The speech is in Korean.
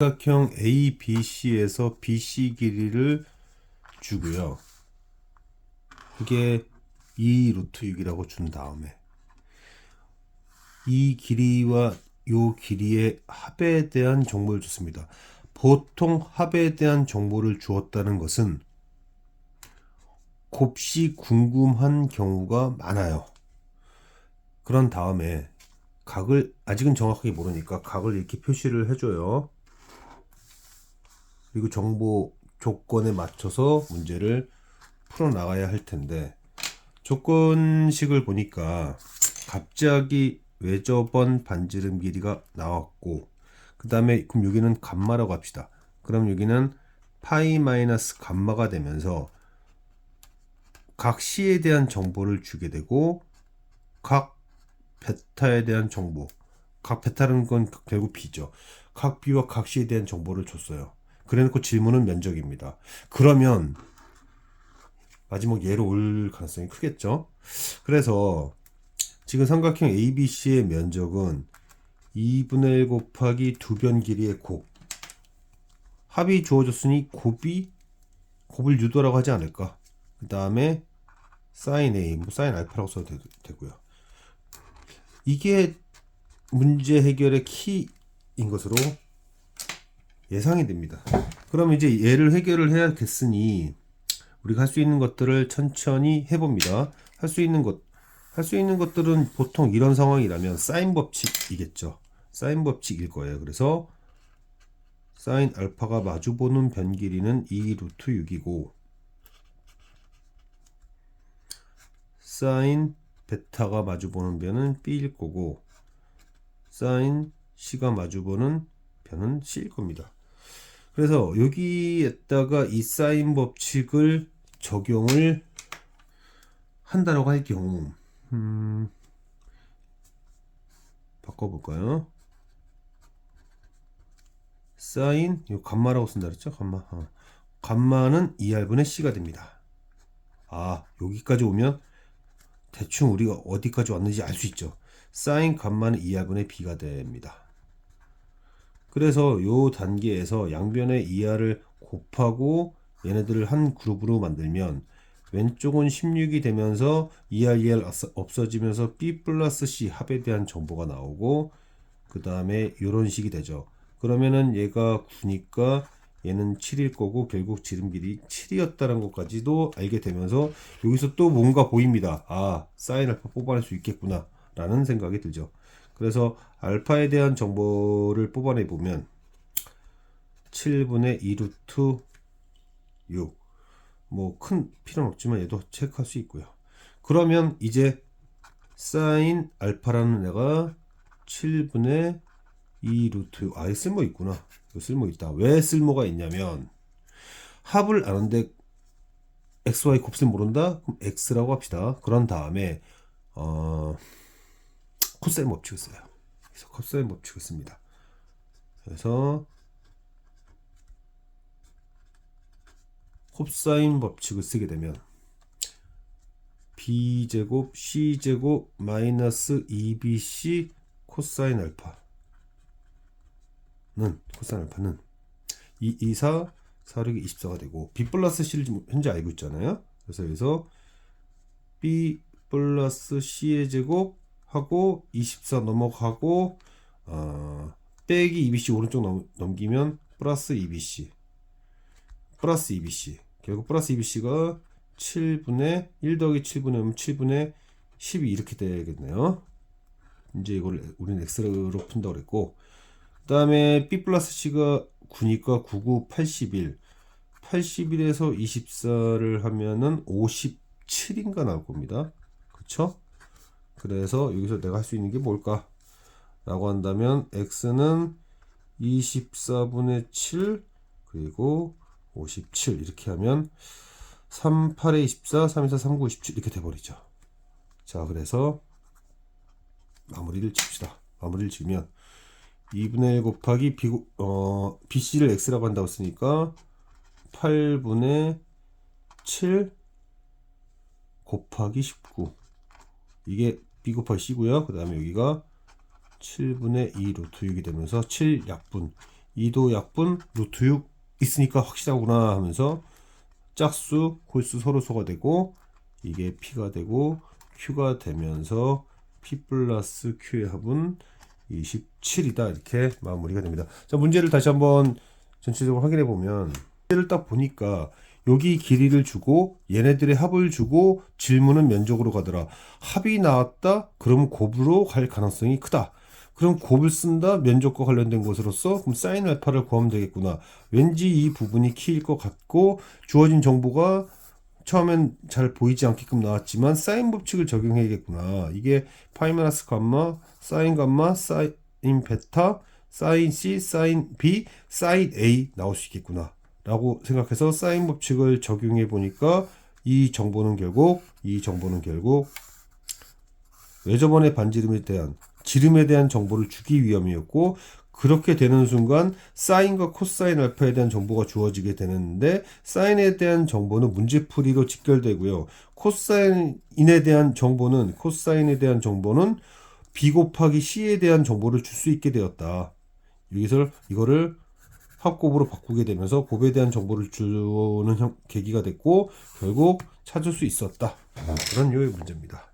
삼각형 ABC에서 BC 길이를 주고요. 그게 2 루트 6이라고 준 다음에 이 길이와 요 길이의 합에 대한 정보를 줬습니다. 보통 합에 대한 정보를 주었다는 것은 곱씨 궁금한 경우가 많아요. 그런 다음에 각을 아직은 정확하게 모르니까 각을 이렇게 표시를 해줘요. 그리고 정보 조건에 맞춰서 문제를 풀어 나가야 할 텐데 조건식을 보니까 갑자기 외접원 반지름 길이가 나왔고 그 다음에 그럼 여기는 감마라고 합시다. 그럼 여기는 파이 마이너스 감마가 되면서 각 C에 대한 정보를 주게 되고 각 베타에 대한 정보 각 베타는 건 결국 B죠. 각 B와 각 C에 대한 정보를 줬어요. 그래놓고 질문은 면적입니다. 그러면 마지막 예로 올 가능성이 크겠죠. 그래서 지금 삼각형 ABC의 면적은 2분의 1 곱하기 두 변 길이의 곱 합이 주어졌으니 곱이 곱을 유도라고 하지 않을까. 그 다음에 사인 A, 뭐 사인 알파라고 써도 되, 되고요. 이게 문제 해결의 키인 것으로 예상이 됩니다. 그럼 이제 얘를 해결을 해야겠으니 우리가 할 수 있는 것들을 천천히 해봅니다. 할 수 있는 것, 할 수 있는 것들은 보통 이런 상황이라면 사인 법칙이겠죠. 사인 법칙일 거예요. 그래서 사인 알파가 마주보는 변 길이는 2 루트 6이고 사인 베타가 마주보는 변은 B일 거고 사인 C가 마주보는 변은 C일 겁니다. 그래서 여기에다가 이 사인 법칙을 적용을 한다라고 할 경우 음, 바꿔볼까요? 사인 이 감마라고 쓴다 그랬죠? 감마 어. 감마는 2R분의 C가 됩니다. 아 여기까지 오면 대충 우리가 어디까지 왔는지 알 수 있죠. 사인 감마는 2R분의 B가 됩니다. 그래서 요 단계에서 양변의 2R을 곱하고 얘네들을 한 그룹으로 만들면 왼쪽은 16이 되면서 2R, 2R 없어지면서 B 플러스 C 합에 대한 정보가 나오고 그 다음에 이런 식이 되죠. 그러면은 얘가 9니까 얘는 7일 거고 결국 지름 길이 7이었다는 것까지도 알게 되면서 여기서 또 뭔가 보입니다. 아 사인 알파 뽑아낼 수 있겠구나 라는 생각이 들죠. 그래서 알파에 대한 정보를 뽑아내 보면 7분의 2 루트 6. 뭐 큰 필요는 없지만 얘도 체크할 수 있고요. 그러면 이제 사인 알파라는 애가 7분의 2 루트 6. 아, 이 쓸모 있구나. 쓸모 있다. 왜 쓸모가 있냐면 합을 아는데 xy 곱셈 모른다? 그럼 x라고 합시다. 그런 다음에 어 코사인 법칙을 써요. 그래서 코사인 법칙을 씁니다. 그래서 곱사인 법칙을 쓰게 되면 b제곱 c제곱 마이너스 2bc 코사인 알파는 코사인 알파는 2, 2, 4, 4, 6, 24가 되고 b 플러스 c를 현재 알고 있잖아요. 그래서 여기서 b 플러스 c의 제곱 하고 24 넘어가고 어, 빼기 2bc 오른쪽 넘, 넘기면 플러스 2bc 플러스 2bc 결국 플러스 2bc가 7분의 1 더하기 7분의 7분의 12 이렇게 되겠네요. 이제 이걸 우리는 x로 푼다고 그랬고 그 다음에 b 플러스 c가 9니까 99 81 81에서 24를 하면은 57인가 나올 겁니다. 그쵸 그래서 여기서 내가 할 수 있는 게 뭘까? 라고 한다면 x는 24분의 7 그리고 57 이렇게 하면 3, 8에 24, 3, 4, 3, 9, 57 이렇게 돼버리죠. 자 그래서 마무리를 칩시다. 마무리를 지으면 2분의 1 곱하기 B, 어, BC를 x라고 한다고 했으니까 8분의 7 곱하기 19 이게 곱하기 C고요. 그 다음에 여기가 7분의 2 루트 6이 되면서 7 약분 2도 약분 루트 6 있으니까 확실하구나 하면서 짝수 홀수 서로소가 되고 이게 P가 되고 Q가 되면서 P 플러스 Q의 합은 27이다 이렇게 마무리가 됩니다. 자 문제를 다시 한번 전체적으로 확인해 보면 문제를 딱 보니까 여기 길이를 주고 얘네들의 합을 주고 질문은 면적으로 가더라. 합이 나왔다? 그럼 곱으로 갈 가능성이 크다. 그럼 곱을 쓴다? 면적과 관련된 것으로서 그럼 사인 알파를 구하면 되겠구나. 왠지 이 부분이 키일 것 같고 주어진 정보가 처음엔 잘 보이지 않게끔 나왔지만 사인 법칙을 적용해야겠구나. 이게 파이 마이너스 감마, 사인 감마, 사인 베타, 사인 C, 사인 B, 사인 A 나올 수 있겠구나. 라고 생각해서 사인 법칙을 적용해 보니까 이 정보는 결국 이 정보는 결국 외접원의 반지름에 대한 지름에 대한 정보를 주기 위함이었고 그렇게 되는 순간 사인과 코사인 알파에 대한 정보가 주어지게 되는데 사인에 대한 정보는 문제풀이로 직결되고요. 코사인에 대한 정보는 코사인에 대한 정보는 B 곱하기 C에 대한 정보를 줄 수 있게 되었다. 여기서 이거를 합곱으로 바꾸게 되면서 곱에 대한 정보를 주는 형- 계기가 됐고 결국 찾을 수 있었다. 그런 류의 문제입니다.